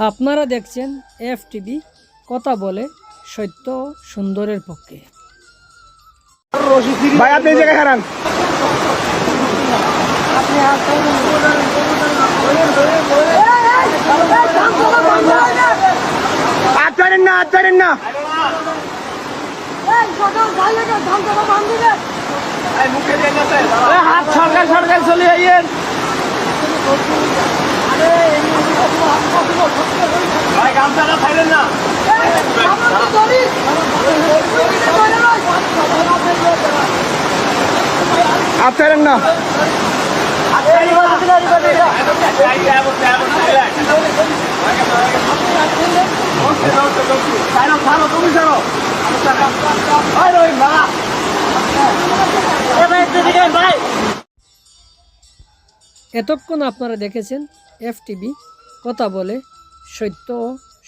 আপনারা দেখছেন F TV কথা বলে সত্য সুন্দরের পক্ষে। ভাই আপনি এই জায়গায় হারান। হাত না না। হাত সরকার সরকার চলে আইয়েন না। এতক্ষণ আপনারা দেখেছেন এফ টিভি কথা বলে সত্য ও